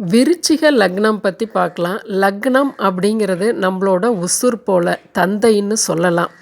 விருச்சிக லக்னம் பற்றி பார்க்கலாம். லக்னம் அப்படிங்கிறது நம்மளோட உசுர் போல் தந்தைன்னு சொல்லலாம்.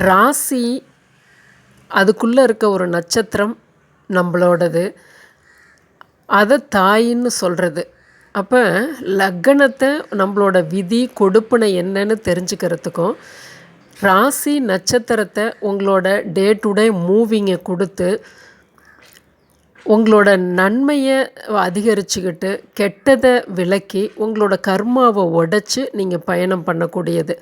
ராசி அதுக்குள்ளே இருக்க ஒரு நட்சத்திரம் நம்மளோடது. அதை தாயின்னு சொல்கிறது அப்போ லக்னத்தை நம்மளோட விதி கொடுப்பினை என்னன்னு தெரிஞ்சுக்கிறதுக்கும் ராசி நட்சத்திரத்தை உங்களோட டே டு டே மூவிங்கை கொடுத்து உங்களோட நன்மையை அதிகரிச்சுக்கிட்டு கெட்டதை விலக்கி உங்களோட கர்மாவை உடச்சி நீங்கள் பயணம் பண்ணக்கூடியது.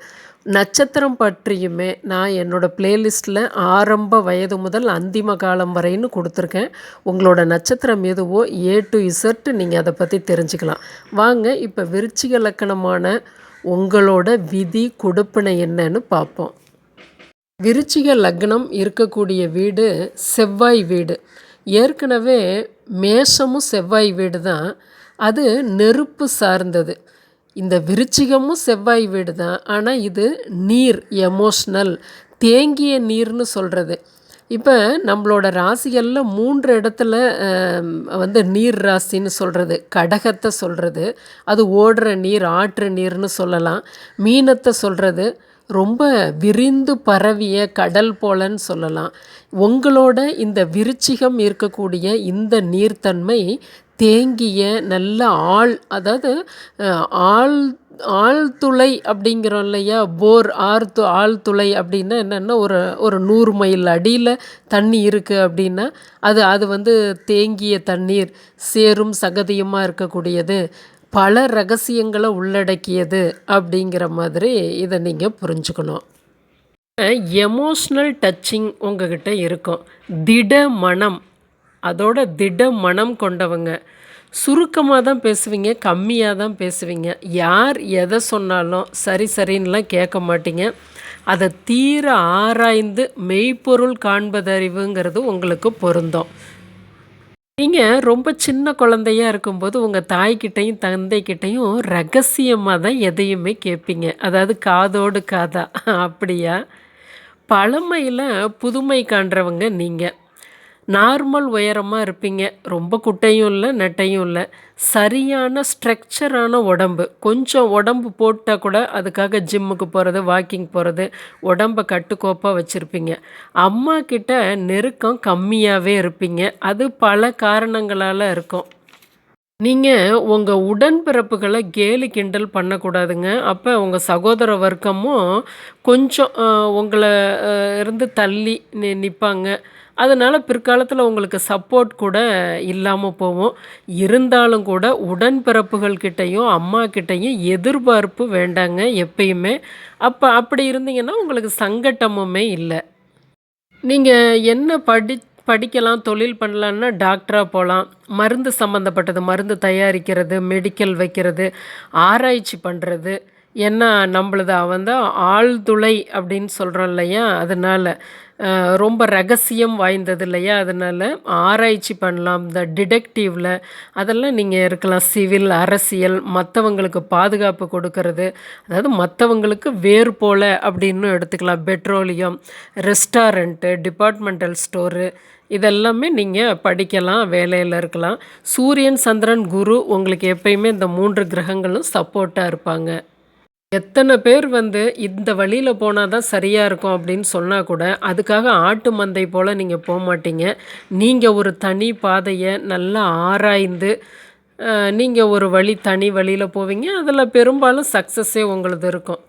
நட்சத்திரம் பற்றியுமே நான் என்னோடய ப்ளேலிஸ்ட்டில் ஆரம்ப வயது முதல் அந்திம காலம் வரைன்னு கொடுத்துருக்கேன். உங்களோட நட்சத்திரம் எதுவோ ஏ டு இசட் நீங்கள் அதை பற்றி தெரிஞ்சுக்கலாம். வாங்க இப்போ விருச்சிக லக்கணமான உங்களோட விதி கொடுப்பினை என்னன்னு பார்ப்போம். விருச்சிக லக்னம் இருக்கக்கூடிய வீடு செவ்வாய் வீடு. ஏற்கனவே மேஷமும் செவ்வாய் வீடு தான். அது நெருப்பு சார்ந்தது. இந்த விருச்சிகமும் செவ்வாய் வீடு தான். ஆனால் இது நீர் எமோஷ்னல் தேங்கிய நீர்னு சொல்கிறது இப்போ நம்மளோட ராசிகளில் மூன்று இடத்துல வந்து நீர் ராசின்னு சொல்கிறது கடகத்தை சொல்கிறது அது ஓடுற நீர் ஆற்று நீர்னு சொல்லலாம். மீனத்தை சொல்கிறது ரொம்ப விரிந்து பரவிய கடல் போலன்னு சொல்லலாம். உங்களோட இந்த விருச்சிகம் இருக்கக்கூடிய இந்த நீர்த்தன்மை தேங்கிய நல்ல ஆள் அதாவது ஆள் ஆழ்துளை அப்படிங்கிறோம் இல்லையா? போர் ஆர்த்து ஆழ்துளை அப்படின்னா என்னென்னா ஒரு ஒரு நூறு மைல் அடியில் தண்ணி இருக்குது அப்படின்னா அது அது வந்து தேங்கிய தண்ணீர் சேரும் சகதியுமாக இருக்கக்கூடியது. பல ரகசியங்களை உள்ளடக்கியது அப்படிங்கிற மாதிரி இதை நீங்கள் புரிஞ்சுக்கணும். எமோஷ்னல் டச்சிங் உங்ககிட்ட இருக்கும். திட மனம். அதோட திட மனம் கொண்டவங்க. சுருக்கமாக தான் பேசுவீங்க கம்மியாக தான் பேசுவீங்க. யார் எதை சொன்னாலும் சரி சரின்லாம் கேட்க மாட்டீங்க. அதை தீர ஆராய்ந்து மெய்ப்பொருள் காண்பதறிவுங்கிறது உங்களுக்கு பொருந்தும். நீங்கள் ரொம்ப சின்ன குழந்தையா இருக்கும்போது உங்கள் தாய்கிட்டையும் தந்தைக்கிட்டையும் ரகசியமாக தான் எதையுமே கேட்பீங்க. அதாவது காதோடு காதா. அப்படியா? பழமையில் புதுமை காண்றவங்க நீங்கள் நார்மல் உயரமாக இருப்பீங்க. ரொம்ப குட்டையும் இல்லை நெட்டையும் இல்லை. சரியான ஸ்ட்ரக்சரான உடம்பு. கொஞ்சம் உடம்பு போட்டால் கூட அதுக்காக ஜிம்முக்கு போகிறது வாக்கிங் போகிறது உடம்பை கட்டுக்கோப்பாக வச்சுருப்பீங்க. அம்மா கிட்ட நெருக்கம் கம்மியாகவே இருப்பீங்க. அது பல காரணங்களால் இருக்கும். நீங்கள் உங்கள் உடன்பிறப்புகளை கேலி கிண்டல் பண்ணக்கூடாதுங்க. அப்போ உங்கள் சகோதர வர்க்கமும் கொஞ்சம் உங்களை இருந்து தள்ளி நி நிற்பாங்க அதனால் பிற்காலத்தில் உங்களுக்கு சப்போர்ட் கூட இல்லாமல் போகும். இருந்தாலும் கூட உடன்பிறப்புகள்கிட்டையும் அம்மா கிட்டேயும் எதிர்பார்ப்பு வேண்டாங்க எப்பயுமே. அப்போ அப்படி இருந்தீங்கன்னா உங்களுக்கு சங்கட்டமுமே இல்லை. நீங்கள் என்ன படி படிக்கலாம் தொழில் பண்ணலான்னா டாக்டராக போகலாம் மருந்து சம்மந்தப்பட்டது மருந்து தயாரிக்கிறது மெடிக்கல் வைக்கிறது ஆராய்ச்சி பண்ணுறது ஏன்னா நம்மளது வந்து ஆழ்துளை அப்படின்னு சொல்கிறோம் இல்லையா? அதனால் ரொம்ப ரகசியம் வாய்ந்தது இல்லையா? அதனால் ஆராய்ச்சி பண்ணலாம். இந்த டிடெக்டிவில் அதெல்லாம் நீங்கள் இருக்கலாம். சிவில் அரசியல் மற்றவங்களுக்கு பாதுகாப்பு கொடுக்கறது. அதாவது மற்றவங்களுக்கு வேறு போல் அப்படின்னு எடுத்துக்கலாம். பெட்ரோலியம் ரெஸ்டாரண்ட்டு டிபார்ட்மெண்டல் ஸ்டோரு இதெல்லாமே நீங்கள் படிக்கலாம் வேலையில் இருக்கலாம். சூரியன் சந்திரன் குரு உங்களுக்கு எப்பயுமே இந்த மூன்று கிரகங்களும் சப்போர்ட்டாக இருப்பாங்க. எத்தனை பேர் வந்து இந்த வழியில் போனால் தான் சரியாக இருக்கும் அப்படின்னு சொன்னால் கூட அதுக்காக ஆட்டு மந்தை போல் நீங்கள் போக மாட்டீங்க. நீங்கள் ஒரு தனி பாதையை நல்லா ஆராய்ந்து நீங்கள் ஒரு வழி தனி வழியில் போவீங்க. அதில் பெரும்பாலும் சக்ஸஸே உங்களது இருக்கும்.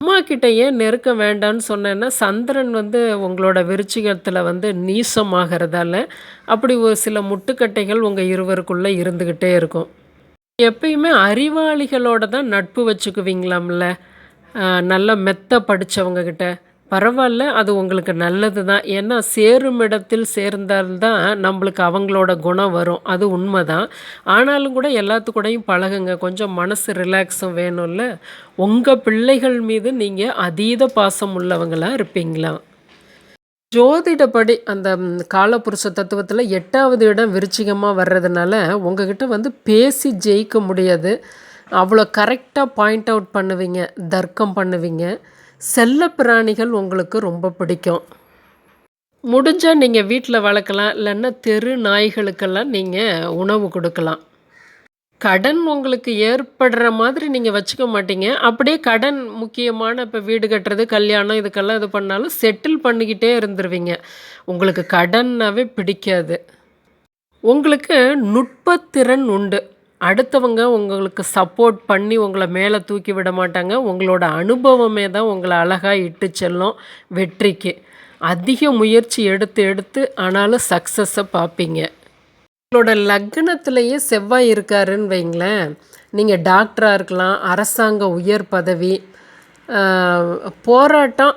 அம்மா கிட்ட ஏன் நெருக்க வேண்டான்னு சொன்னேன்னா சந்திரன் வந்து உங்களோட விருச்சிகத்தில் வந்து நீசமாகிறதால அப்படி ஒரு சில முட்டுக்கட்டைகள் உங்கள் இருவருக்குள்ளே இருந்துக்கிட்டே இருக்கும். எப்பயுமே அறிவாளிகளோட தான் நட்பு வச்சுக்குவீங்களாம்ல? நல்லா மெத்த படித்தவங்கக்கிட்ட பரவாயில்ல அது உங்களுக்கு நல்லது தான். ஏன்னா சேரும் இடத்தில் சேர்ந்தால்தான் நம்மளுக்கு அவங்களோட குணம் வரும். அது உண்மை தான் ஆனாலும் கூட எல்லாத்துக்கூடையும் பழகுங்க. கொஞ்சம் மனசு ரிலாக்ஸும் வேணும்ல? உங்கள் பிள்ளைகள் மீது நீங்கள் அதீத பாசம் உள்ளவங்களாக இருப்பீங்களா? ஜோதிடப்படி அந்த காலபுருஷ தத்துவத்தில் எட்டாவது இடம் விருச்சிகமாக வர்றதுனால உங்ககிட்ட வந்து பேசி ஜெயிக்க முடியாது. அவ்வளோ கரெக்டாக பாயிண்ட் அவுட் பண்ணுவீங்க தர்க்கம் பண்ணுவீங்க. செல்ல பிராணிகள் உங்களுக்கு ரொம்ப பிடிக்கும். முடிஞ்சால் நீங்கள் வீட்டில் வளர்க்கலாம் இல்லைன்னா தெரு நாய்களுக்கெல்லாம் நீங்கள் உணவு கொடுக்கலாம். கடன் உங்களுக்கு ஏற்படுற மாதிரி நீங்கள் வச்சுக்க மாட்டீங்க. அப்படியே கடன் முக்கியமான இப்போ வீடு கட்டுறது, கல்யாணம் இதுக்கெல்லாம் இது பண்ணாலும் செட்டில் பண்ணிக்கிட்டே இருந்துருவீங்க. உங்களுக்கு கடன்னாவே பிடிக்காது. உங்களுக்கு நுட்பத்திறன் உண்டு. அடுத்தவங்க உங்களுக்கு சப்போர்ட் பண்ணி உங்களை மேலே தூக்கி விட மாட்டாங்க. உங்களோட அனுபவமே தான் உங்களை அழகாக இட்டு செல்லும் வெற்றிக்கு. அதிக முயற்சி எடுத்து எடுத்து ஆனாலும் சக்ஸஸை பார்ப்பீங்க. உங்களோட லக்னத்திலேயே செவ்வாய் இருக்காருன்னு வைங்களேன், நீங்கள் டாக்டராக இருக்கலாம், அரசாங்க உயர் பதவி, போராட்டம்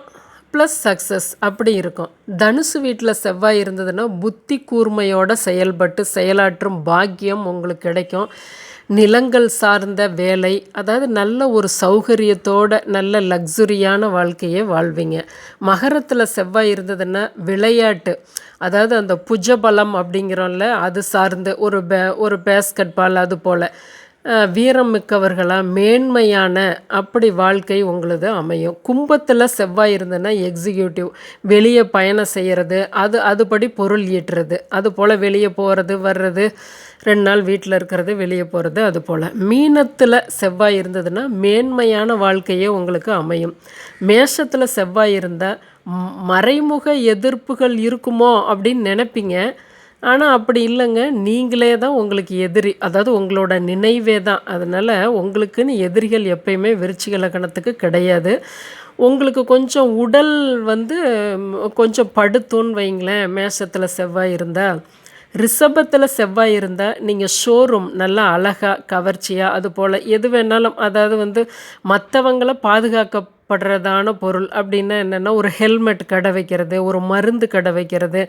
ப்ளஸ் சக்ஸஸ் அப்படி இருக்கும். தனுசு வீட்டில் செவ்வாய் இருந்ததுன்னா, புத்தி கூர்மையோட செயல்பட்டு செயலாற்றும் பாக்கியம் உங்களுக்கு கிடைக்கும். நிலங்கள் சார்ந்த வேலை, அதாவது நல்ல ஒரு சௌகரியத்தோட நல்ல லக்ஸுரியான வாழ்க்கையை வாழ்வீங்க. மகரத்தில் செவ்வாய் இருந்ததுன்னா, விளையாட்டு அதாவது அந்த புஜபலம் அப்படிங்கிறோம்ல, அது சார்ந்து ஒரு பே ஒரு பேஸ்கட் பால் அது போல் வீரம் மிக்கவர்களாக மேன்மையான அப்படி வாழ்க்கை உங்களுது அமையும். கும்பத்தில் செவ்வாய் இருந்ததுன்னா, எக்ஸிக்யூட்டிவ் வெளியே பயணம் செய்கிறது அது அதுபடி பொருள் ஈட்டுறது. அதுபோல வெளியே போகிறது வர்றது, ரெண்டு நாள் வீட்டில் இருக்கிறது, வெளியே போகிறது அது போல் மீனத்தில் செவ்வாய் இருந்ததுன்னா, மேன்மையான வாழ்க்கையே உங்களுக்கு அமையும். மேஷத்தில் செவ்வாய் இருந்தால் மறைமுக எதிர்ப்புகள் இருக்குமோ அப்படின்னு நினைப்பீங்க ஆனால் அப்படி இல்லைங்க நீங்களே தான் உங்களுக்கு எதிரி. அதாவது உங்களோட நினைவே தான். அதனால் உங்களுக்குன்னு எதிரிகள் எப்பயுமே விருச்சிக லக்கணத்துக்கு கிடையாது. உங்களுக்கு கொஞ்சம் உடல் வந்து கொஞ்சம் படுத்தோன்னு வைங்களேன், மேஷத்தில் செவ்வாய் இருந்தால் ரிஷபத்தில் செவ்வாய் இருந்தால் நீங்கள் ஷோரூம் நல்லா அழகாக கவர்ச்சியாக அது போல் எது வேணாலும் அதாவது வந்து மத்தவங்கள பாதுகாக்கப்படுறதான பொருள் அப்படின்னா என்னென்னா ஒரு ஹெல்மெட் கடை வைக்கிறது, ஒரு மருந்து கடை வைக்கிறது,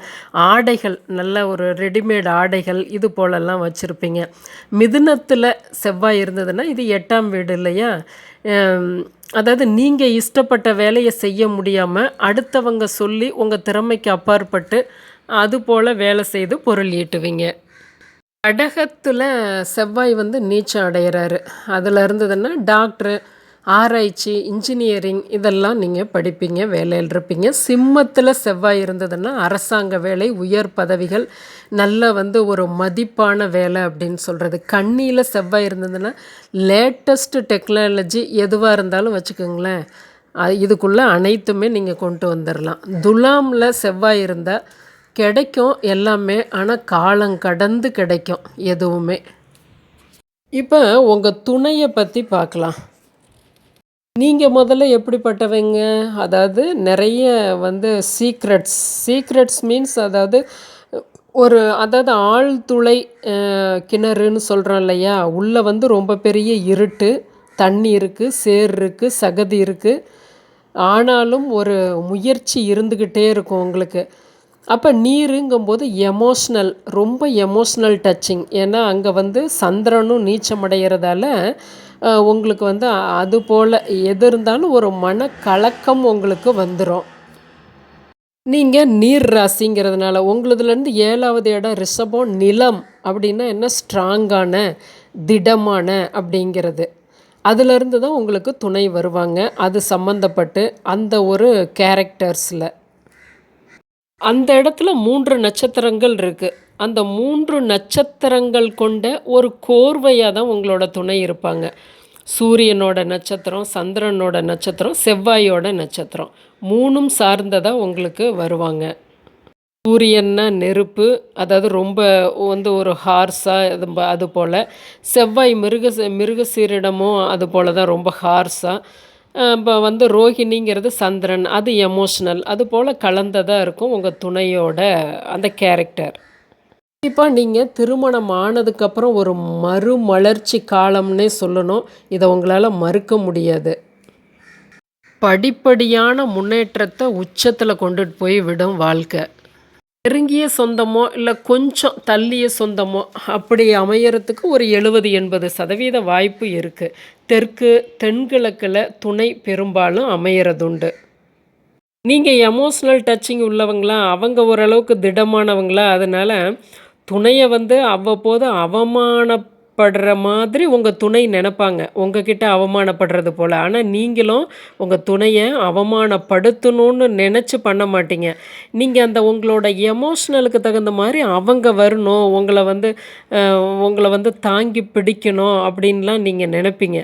ஆடைகள் நல்ல ஒரு ரெடிமேட் ஆடைகள் இது போலெல்லாம் வச்சுருப்பீங்க மிதுனத்தில் செவ்வாய் இருந்ததுன்னா, இது எட்டாம் வீடு இல்லையா? அதாவது நீங்கள் இஷ்டப்பட்ட வேலையை செய்ய முடியாமல் அடுத்தவங்க சொல்லி உங்கள் திறமைக்கு அப்பாற்பட்டு, அதுபோல் வேலை செய்து பொருள் ஈட்டுவீங்க. கடகத்தில் செவ்வாய் வந்து நீச்சம் அடைகிறாரு அதில் இருந்ததுன்னா, டாக்டரு, ஆராய்ச்சி, இன்ஜினியரிங் இதெல்லாம் நீங்கள் படிப்பீங்க, வேலையில் இருப்பீங்க. சிம்மத்தில் செவ்வாய் இருந்ததுன்னா, அரசாங்க வேலை, உயர் பதவிகள், நல்ல வந்து ஒரு மதிப்பான வேலை அப்படின்னு சொல்கிறது கண்ணியில் செவ்வாய் இருந்ததுன்னா, லேட்டஸ்ட்டு டெக்னாலஜி எதுவாக இருந்தாலும் வச்சுக்கோங்களேன், இதுக்குள்ளே அனைத்துமே நீங்கள் கொண்டு வந்துடலாம் துலாமில் செவ்வாய் இருந்தால் கிடைக்கும் எல்லாமே. ஆனால் காலம் கடந்து கிடைக்கும் எதுவுமே. இப்போ உங்கள் துணையை பற்றி பார்க்கலாம். நீங்கள் முதல்ல எப்படிப்பட்டவங்க? அதாவது நிறைய வந்து சீக்ரெட்ஸ் சீக்ரெட்ஸ் மீன்ஸ் அதாவது ஒரு அதாவது ஆழ்துளை கிணறுன்னு சொல்கிறோம் இல்லையா? உள்ளே வந்து ரொம்ப பெரிய இருட்டு, தண்ணி இருக்குது சேர் இருக்குது சகதி இருக்குது ஆனாலும் ஒரு முயற்சி இருந்துக்கிட்டே இருக்கும் உங்களுக்கு. அப்போ நீருங்கும்போது எமோஷ்னல் ரொம்ப எமோஷ்னல் டச்சிங். ஏன்னா, அங்கே வந்து சந்திரனும் நீச்சம் அடைகிறதால உங்களுக்கு வந்து அது போல் எது இருந்தாலும் ஒரு மனக்கலக்கம் உங்களுக்கு வந்துடும் நீங்கள் நீர் ராசிங்கிறதுனால, உங்களுதுலேருந்து ஏழாவது இடம் ரிஷபம் நிலம் அப்படின்னா என்ன? ஸ்ட்ராங்கான, திடமான அப்படிங்கிறது. அதுலேருந்து தான் உங்களுக்கு துணை வருவாங்க. அது சம்மந்தப்பட்டு அந்த ஒரு கேரக்டர்ஸில் அந்த இடத்துல மூன்று நட்சத்திரங்கள் இருக்கு. அந்த மூன்று நட்சத்திரங்கள் கொண்ட ஒரு கோர்வையாக தான் உங்களோட துணை இருப்பாங்க. சூரியனோட நட்சத்திரம், சந்திரனோட நட்சத்திரம், செவ்வாயோட நட்சத்திரம். மூணும் சார்ந்ததாக உங்களுக்கு வருவாங்க. சூரியன்னா நெருப்பு, அதாவது ரொம்ப வந்து ஒரு ஹார்ஸாக அது போல் செவ்வாய் மிருக மிருகசீரிடமும் அது போல் தான் ரொம்ப ஹார்ஸாக இப்போ வந்து ரோஹிணிங்கிறது சந்திரன். அது எமோஷ்னல் அது போல் கலந்ததாக இருக்கும் உங்கள் துணையோட அந்த கேரக்டர். கண்டிப்பாக நீங்கள் திருமணம் ஆனதுக்கப்புறம் ஒரு மறுமலர்ச்சி காலம்னே சொல்லணும். இதை உங்களால் மறுக்க முடியாது. படிப்படியான முன்னேற்றத்தை உச்சத்தில் கொண்டுட்டு போய் விடும் வாழ்க்கை. நெருங்கிய சொந்தமோ, இல்லை கொஞ்சம் தள்ளிய சொந்தமோ அப்படி அமையறதுக்கு ஒரு 70, 80% வாய்ப்பு இருக்குது தெற்கு, தென்கிழக்கில் துணை பெரும்பாலும் அமையிறதுண்டு நீங்கள் எமோஷ்னல் டச்சிங் உள்ளவங்களா? அவங்க ஓரளவுக்கு திடமானவங்களா? அதனால் துணையை வந்து அவ்வப்போது அவமான அவமானப்படுற மாதிரி உங்கள் துணை நினைப்பாங்க. உங்ககிட்ட அவமானப்படுறது போல். ஆனால் நீங்களும் உங்கள் துணையை அவமானப்படுத்தணும்னு நினச்சி பண்ண மாட்டீங்க. நீங்கள் அந்த உங்களோட எமோஷ்னலுக்கு தகுந்த மாதிரி அவங்க வரணும். உங்களை வந்து உங்களை வந்து தாங்கி பிடிக்கணும் அப்படின்லாம் நீங்கள் நினைப்பீங்க.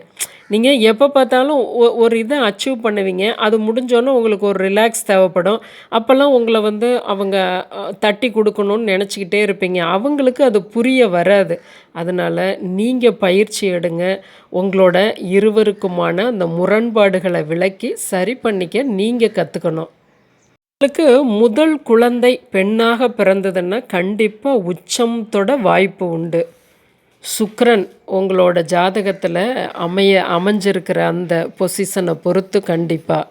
நீங்கள் எப்போ பார்த்தாலும் ஒரு இதை அச்சீவ் பண்ணுவீங்க. அது முடிஞ்சோன்னே உங்களுக்கு ஒரு ரிலாக்ஸ் தேவைப்படும். அப்போல்லாம் உங்களை வந்து அவங்க தட்டி கொடுக்கணும்னு நினச்சிக்கிட்டே இருப்பீங்க. அவங்களுக்கு அது புரிய வராது. அதனால் நீங்கள் பயிற்சி எடுங்க. உங்களோட இருவருக்குமான அந்த முரண்பாடுகளை விளக்கி சரி பண்ணிக்க நீங்கள் கற்றுக்கணும் உங்களுக்கு முதல் குழந்தை பெண்ணாக பிறந்ததுன்னா கண்டிப்பாக உச்சம் தொட வாய்ப்பு உண்டு. சுக்ரன் உங்களோட ஜாதகத்தில் அமைய அமைஞ்சிருக்கிற அந்த பொசிஷனை பொறுத்து கண்டிப்பாக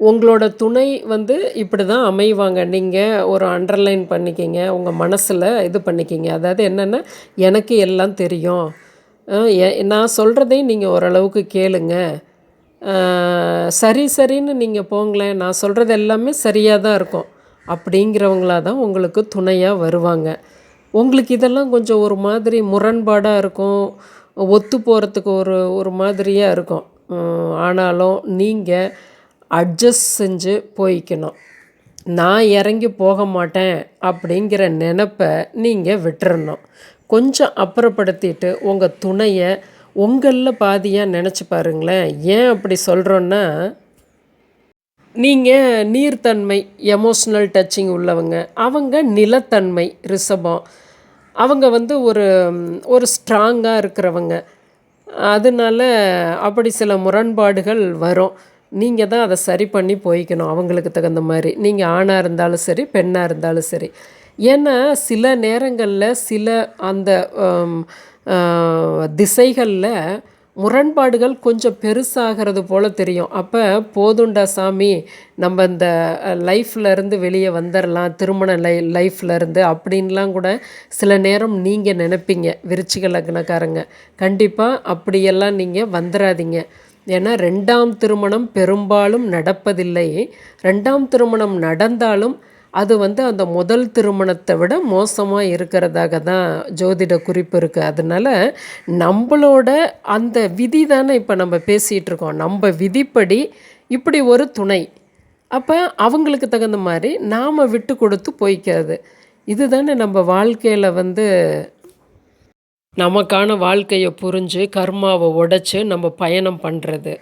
உங்களோட துணை வந்து இப்படி தான் அமைவாங்க. நீங்கள் ஒரு அண்டர்லைன் பண்ணிக்கிங்க உங்கள் மனசில் இது பண்ணிக்கிங்க. அதாவது என்னென்னா எனக்கு எல்லாம் தெரியும். நான் சொல்கிறதையும் நீங்கள் ஓரளவுக்கு கேளுங்க. சரி சரின்னு நீங்கள் போங்களேன். நான் சொல்கிறது எல்லாமே சரியாக தான் இருக்கும். அப்படிங்கிறவங்களாக தான் உங்களுக்கு துணையாக வருவாங்க. உங்களுக்கு இதெல்லாம் கொஞ்சம் ஒரு மாதிரி முரண்பாடாக இருக்கும் ஒத்து போகிறதுக்கு ஒரு ஒரு மாதிரியாக இருக்கும். ஆனாலும் நீங்கள் அட்ஜஸ்ட் செஞ்சு போய்க்கணும். நான் இறங்கி போக மாட்டேன் அப்படிங்கிற நினப்பை நீங்கள் விட்டுறணும். கொஞ்சம் அப்புறப்படுத்திட்டு உங்கள் துணையை உங்களில் பாதியாக நினச்சி பாருங்களேன். ஏன் அப்படி சொல்கிறோன்னா நீங்கள் நீர்த்தன்மை எமோஷ்னல் டச்சிங் உள்ளவங்க. அவங்க நிலத்தன்மை ரிஷபம். அவங்க வந்து ஒரு ஒரு ஸ்ட்ராங்காக இருக்கிறவங்க. அதனால அப்படி சில முரண்பாடுகள் வரும். நீங்கள் தான் அதை சரி பண்ணி போய்க்கணும் அவங்களுக்கு தகுந்த மாதிரி. நீங்கள் ஆணாக இருந்தாலும் சரி பெண்ணாக இருந்தாலும் சரி. ஏன்னா சில நேரங்களில் சில அந்த திசைகளில் முரண்பாடுகள் கொஞ்சம் பெருசாகிறது போல் தெரியும். அப்போ போதுண்டா சாமி நம்ம இந்த லைஃப்லேருந்து வெளியே வந்துடலாம் திருமண லை லைஃப்லேருந்து அப்படின்லாம் கூட சில நேரம் நீங்கள் நினைப்பீங்க விருச்சிக லக்னக்காரங்க. கண்டிப்பாக அப்படியெல்லாம் நீங்கள் வந்துடாதீங்க ஏன்னா ரெண்டாம் திருமணம் பெரும்பாலும் நடப்பதில்லை. ரெண்டாம் திருமணம் நடந்தாலும் அது வந்து அந்த முதல் திருமணத்தை விட மோசமாக இருக்கிறதாக தான் ஜோதிட குறிப்பு இருக்குது அதனால் நம்மளோட அந்த விதி தானே இப்போ நம்ம பேசிகிட்டு இருக்கோம். நம்ம விதிப்படி இப்படி ஒரு துணை. அப்போ அவங்களுக்கு தகுந்த மாதிரி நாம் விட்டு கொடுத்து போய்க்காது இதுதானே நம்ம வாழ்க்கையில் வந்து நமக்கான வாழ்க்கையை புரிஞ்சு கர்மாவை உடைச்சி நம்ம பயணம் பண்ணுறது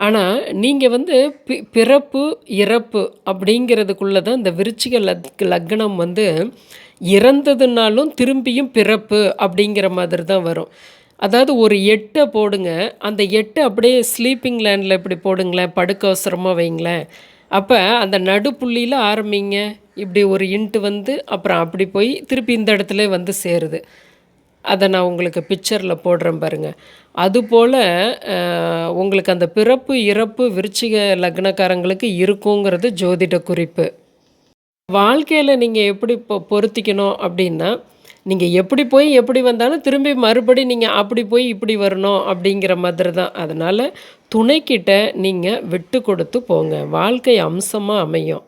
ஆனால் நீங்கள் வந்து பி பிறப்பு இறப்பு அப்படிங்கிறதுக்குள்ளே தான் இந்த விருச்சிக லக் லக்னம் வந்து இறந்ததுனாலும் திரும்பியும் பிறப்பு அப்படிங்கிற மாதிரி தான் வரும். அதாவது ஒரு எட்டை போடுங்க. அந்த எட்டு அப்படியே ஸ்லீப்பிங் லேண்டில் இப்படி போடுங்களேன். படுக்க அவசரமாக வைங்களேன். அப்போ அந்த நடுப்புள்ளியில் ஆரம்பிங்க. இப்படி ஒரு இன்ட்டு வந்து அப்புறம் அப்படி போய் திருப்பி இந்த இடத்துல வந்து சேருது. அதை நான் உங்களுக்கு பிக்சரில் போடுறேன் பாருங்கள் அதுபோல் உங்களுக்கு அந்த பிறப்பு இறப்பு விருச்சிக லக்னக்காரங்களுக்கு இருக்குங்கிறது ஜோதிட குறிப்பு. வாழ்க்கையில் நீங்கள் எப்படி இப்போ பொருத்திக்கணும் அப்படின்னா நீங்கள் எப்படி போய் எப்படி வந்தாலும் திரும்பி மறுபடி நீங்கள் அப்படி போய் இப்படி வரணும் அப்படிங்கிற மாதிரி தான் அதனால் துணைக்கிட்ட நீங்கள் விட்டு கொடுத்து போங்க. வாழ்க்கை அம்சமாக அமையும்.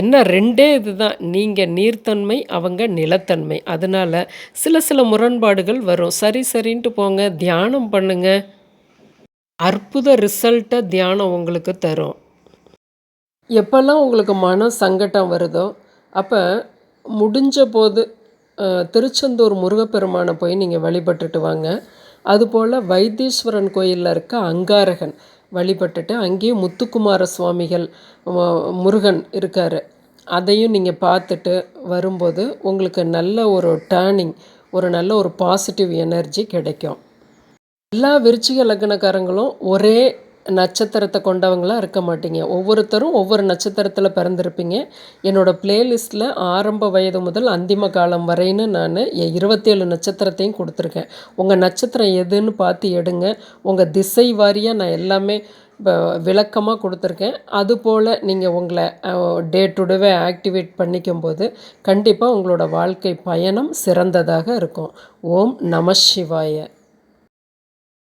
என்ன ரெண்டே இது தான் நீங்கள் நீர்த்தன்மை அவங்க நிலத்தன்மை. அதனால் சில சில முரண்பாடுகள் வரும். சரி சரின்ட்டு போங்க. தியானம் பண்ணுங்க. அற்புத ரிசல்ட்டை தியானம் உங்களுக்கு தரும். எப்போல்லாம் உங்களுக்கு மன சங்கடம் வருதோ அப்போ முடிஞ்ச போது திருச்செந்தூர் முருகப்பெருமானை போய் நீங்கள் வழிபட்டுட்டு வாங்க. அதுபோல் வைத்தீஸ்வரன் கோயிலில் இருக்க அங்காரகன் வழிபட்டுட்டு அங்கேயும் முத்துக்குமார சுவாமிகள் முருகன் இருக்கார். அதையும் நீங்கள் பார்த்துட்டு வரும்போது உங்களுக்கு நல்ல ஒரு டேர்னிங் ஒரு நல்ல ஒரு பாசிட்டிவ் எனர்ஜி கிடைக்கும். எல்லா விருச்சிக லக்னக்காரங்களும் ஒரே நட்சத்திரத்தை கொண்டவங்களாக இருக்க மாட்டீங்க. ஒவ்வொருத்தரும் ஒவ்வொரு நட்சத்திரத்தில் பிறந்திருப்பீங்க. என்னோடய ப்ளேலிஸ்ட்டில் ஆரம்ப வயது முதல் அந்திம காலம் வரைன்னு நான் இருபத்தேழு நட்சத்திரத்தையும் கொடுத்துருக்கேன். உங்கள் நட்சத்திரம் எதுன்னு பார்த்து எடுங்க. உங்கள் திசை வாரியாக நான் எல்லாமே இப்போ விளக்கமாக கொடுத்துருக்கேன். அதுபோல் நீங்கள் உங்களை டே டு டேவே ஆக்டிவேட் பண்ணிக்கும் போது கண்டிப்பாக உங்களோட வாழ்க்கை பயணம் சிறந்ததாக இருக்கும். ஓம் நம சிவாய.